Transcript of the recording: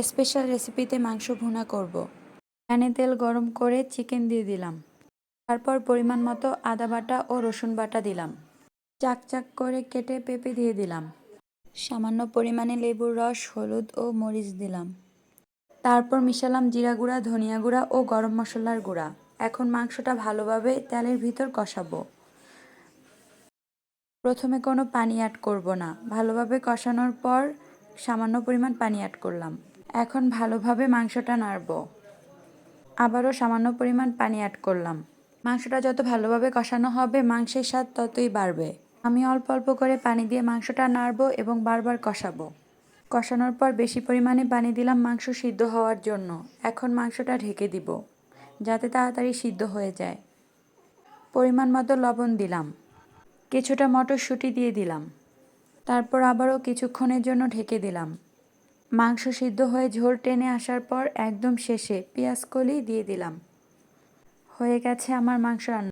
Special রেসিপিতে মাংস ভুনা করব। প্যানে তেল গরম করে চিকেন দিয়ে দিলাম। তারপর পরিমাণ মতো আদা বাটা ও রসুন বাটা দিলাম। চাক চাক করে কেটে পেঁপে দিয়ে দিলাম। সামান্য পরিমাণে লেবুর রস, হলুদ ও মরিচ দিলাম। তারপর মিশালাম জিরা গুঁড়া, ধনিয়া গুঁড়া ও গরম মশলার গুঁড়া। এখন মাংসটা ভালোভাবে তেলের ভিতর কষাবো। প্রথমে কোনো পানি অ্যাড করব না। ভালোভাবে কষানোর পর সামান্য পরিমাণ পানি অ্যাড করলাম। এখন ভালোভাবে মাংসটা নাড়ব। আবারও সামান্য পরিমাণ পানি অ্যাড করলাম। মাংসটা যত ভালোভাবে কষানো হবে, মাংসের স্বাদ ততই বাড়বে। আমি অল্প অল্প করে পানি দিয়ে মাংসটা নাড়ব এবং বারবার কষাবো। কষানোর পর বেশি পরিমাণে পানি দিলাম মাংস সিদ্ধ হওয়ার জন্য। এখন মাংসটা ঢেকে দিব, যাতে তাড়াতাড়ি সিদ্ধ হয়ে যায়। পরিমাণ মতো লবণ দিলাম। কিছুটা মটরশুঁটি দিয়ে দিলাম। তারপর আবারও কিছুক্ষণের জন্য ঢেকে দিলাম। মাংস সিদ্ধ হয়ে ঝোল টেনে আসার পর একদম শেষে পেঁয়াজ কলি দিয়ে দিলাম। হয়ে গেছে আমার মাংস রান্না।